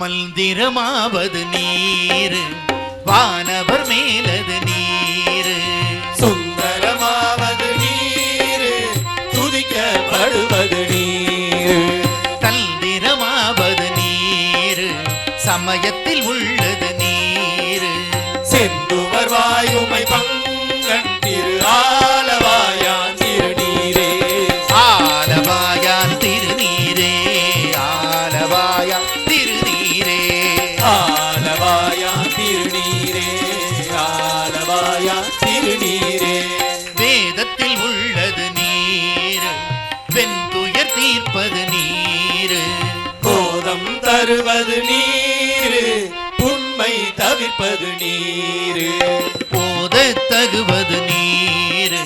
மந்திரமாவது நீர் வானவர் மேலது நீர். சுந்தரமாவது நீர் துதிக்கப்படுவது நீர். தந்திரமாவது நீர் சமயத்தில் உள்ளது நீர். செந்துவர் வாயுமை பங்கன் திரு தீர்ப்பது நீர். கோதம் தருவது நீர். உண்மை தவிர்ப்பது நீர். போத தகுவது நீர்.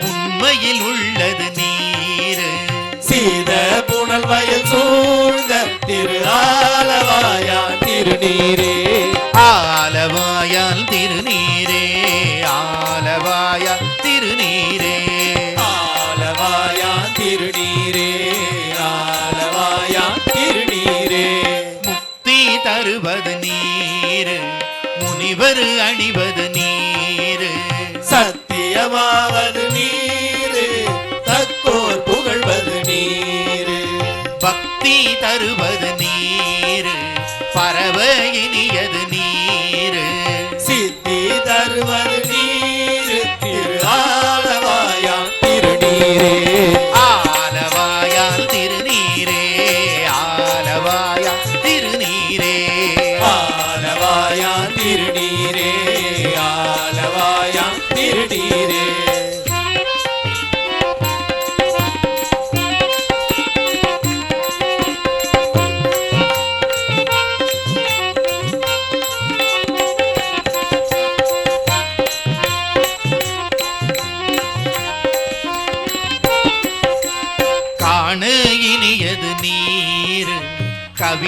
உண்மையில் உள்ளது நீர். சீத புனல் வயல் சூழ்ந்த திரு ஆலவாயான் திருநீரே. ஆலவாயால் திருநீரே. முனிவர் அணிவது நீர். சத்தியமாவது நீர். தக்கோர் புகழ்வது நீர். பக்தி தருவது நீர். பரவ இனியது நீர். சித்தி தருவது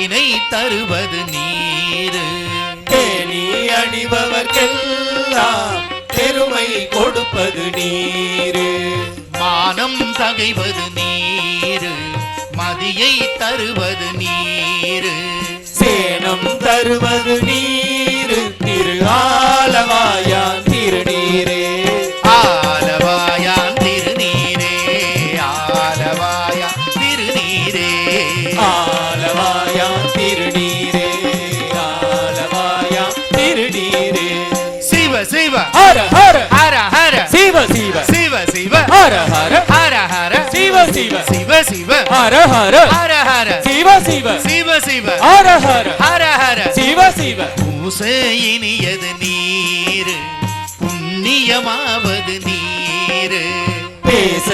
கவினை தருவது நீர். தேனி அணிபவர்க்கெல்லாம் பெருமை கொடுப்பது நீரு. மானம் தகைவது நீர். மதியை தருவது நீர். சேனம் தருவது நீரு சிவ. ஹர ஹர. ஹர ஹர. சிவ சிவ. சிவ சிவ. ஹர ஹர. ஹர ஹர. சிவ சிவ. சிவ சிவ. ஹர ஹர. ஹர ஹர. சிவ சிவ. சிவ சிவ. ஹர ஹர. ஹர ஹர. சிவ சிவ. பூச இனியது நீர் புண்ணியமாவது நீர். பேச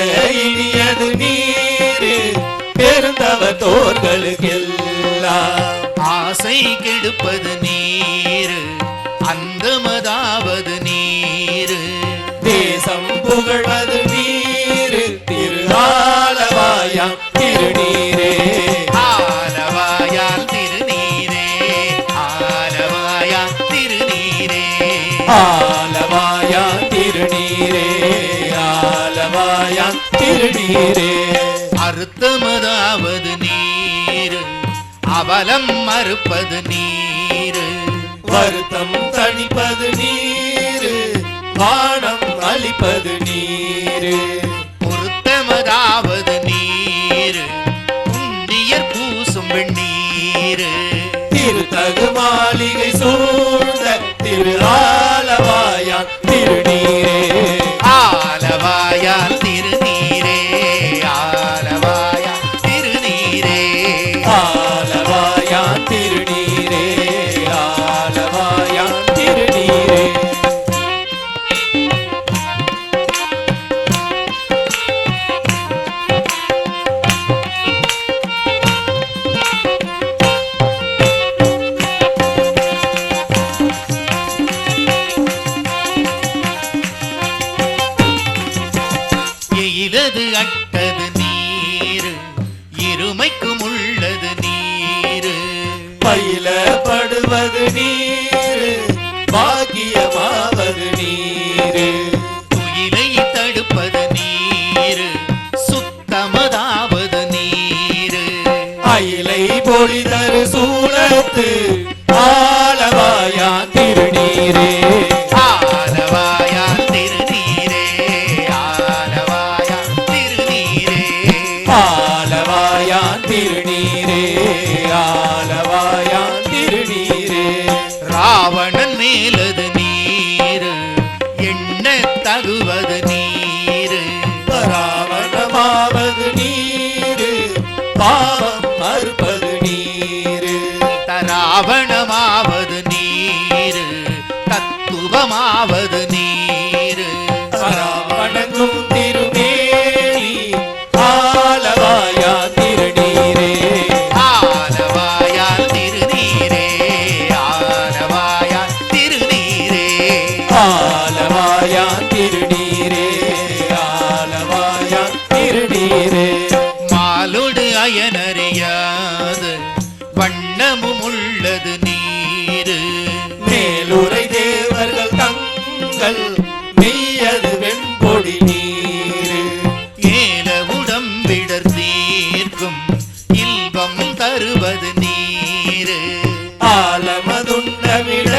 இனியது நீரு பெருந்தவ தோர்களுக்கெல்லாம் ஆசை கெடுப்பது நீர் அந்தமதாவது திருநீரே. ஆலவாயால் திருநீரே. ஆலவாயால் திருநீரே. ஆலவாயாம் திருநீரே. ஆலவாயாம் திருநீரே. அறுத்தமதாவது நீர். அவலம் மறுப்பது நீர். வருத்தம் தணிப்பது நீரு. வானம் திரு பொழிதரு சூழத்து ஆலவாயான் திருநீரே. ஆலவாயான் திருநீரே ஆலவாயான் திருநீரே. ஆலவாயான் திருநீரே ஆலவாயான் திருநீரே. ராவணன் மேலது ரூபமாவது நீர். பராவணங்கும் காலமதுண்டமிட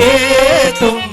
别走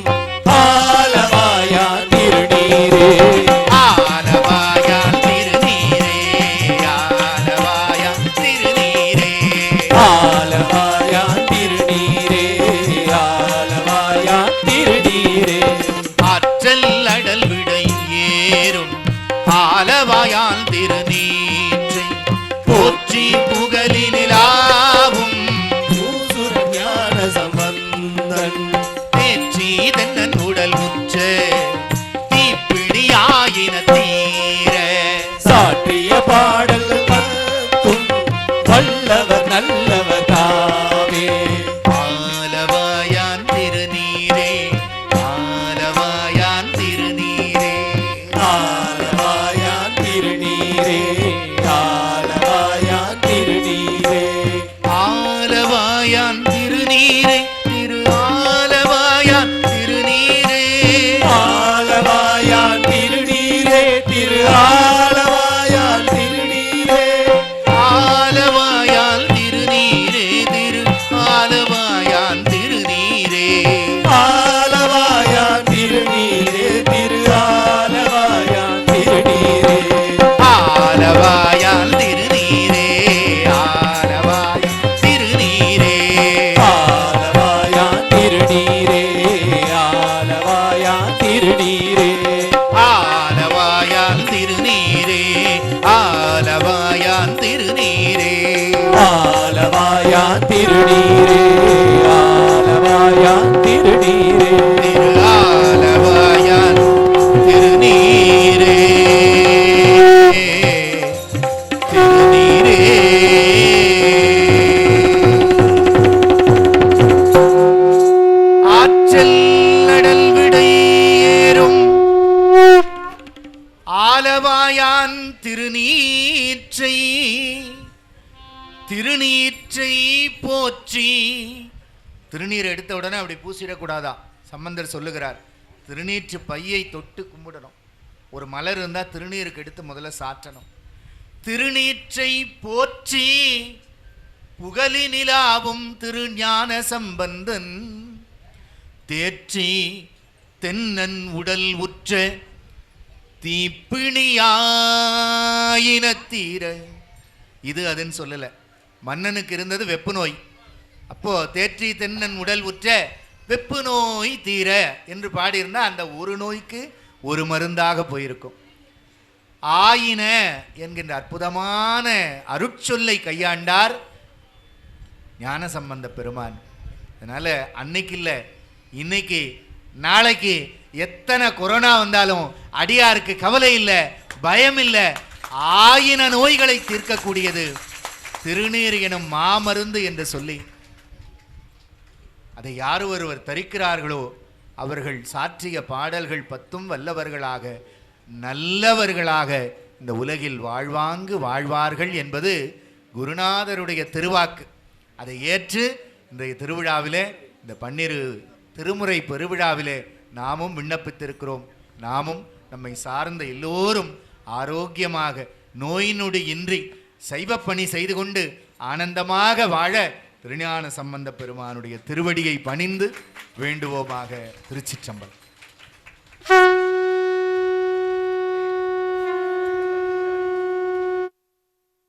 திருநீற்றை போற்றி. திருநீர் எடுத்த உடனே அப்படி பூசிடக்கூடாதா? சம்பந்தர் சொல்லுகிறார் திருநீற்று பையை தொட்டு கும்பிடணும். ஒரு மலர் இருந்தால் திருநீருக்கு எடுத்து முதல்ல சாற்றணும். திருநீற்றை போற்றி புகழி நிலாவும் திருஞான சம்பந்தன். தேற்றி தென்னன் உடல் உற்ற தீப்பிணியாயின தீர. இது அதுன்னு சொல்லலை. மன்னனுக்கு இருந்தது வெப்பு நோய். அப்போது தேற்றி தென்னன் உடல் உற்ற வெப்பு நோய் தீர என்று பாடியிருந்தா அந்த ஒரு நோய்க்கு ஒரு மருந்தாக போயிருக்கும். ஆயின என்கின்ற அற்புதமான அருட்சொல்லை கையாண்டார் ஞான சம்பந்த பெருமான். அதனால் அன்னைக்கு இல்லை இன்னைக்கு நாளைக்கு எத்தனை கொரோனா வந்தாலும் அடியாருக்கு கவலை இல்லை பயம் இல்லை ஆயின நோய்களை தீர்க்கக்கூடியது திருநீர் எனும் மாமருந்து என்று சொல்லி அதை யார் ஒருவர் தரிக்கிறார்களோ அவர்கள் சாற்றிய பாடல்கள் பத்தும் வல்லவர்களாக நல்லவர்களாக இந்த உலகில் வாழ்வாங்கு வாழ்வார்கள் என்பது குருநாதருடைய திருவாக்கு. அதை ஏற்று இன்றைய திருவிழாவிலே இந்த பன்னிரு திருமுறை பெருவிழாவிலே நாமும் விண்ணப்பித்திருக்கிறோம். நாமும் நம்மை சார்ந்த எல்லோரும் ஆரோக்கியமாக நோய் நொடி இன்றி சைவப்பணி செய்து கொண்டு ஆனந்தமாக வாழ திருஞான சம்பந்த பெருமானுடைய திருவடியை பணிந்து வேண்டுவோமாக திருச்சிற்றம்பலம்.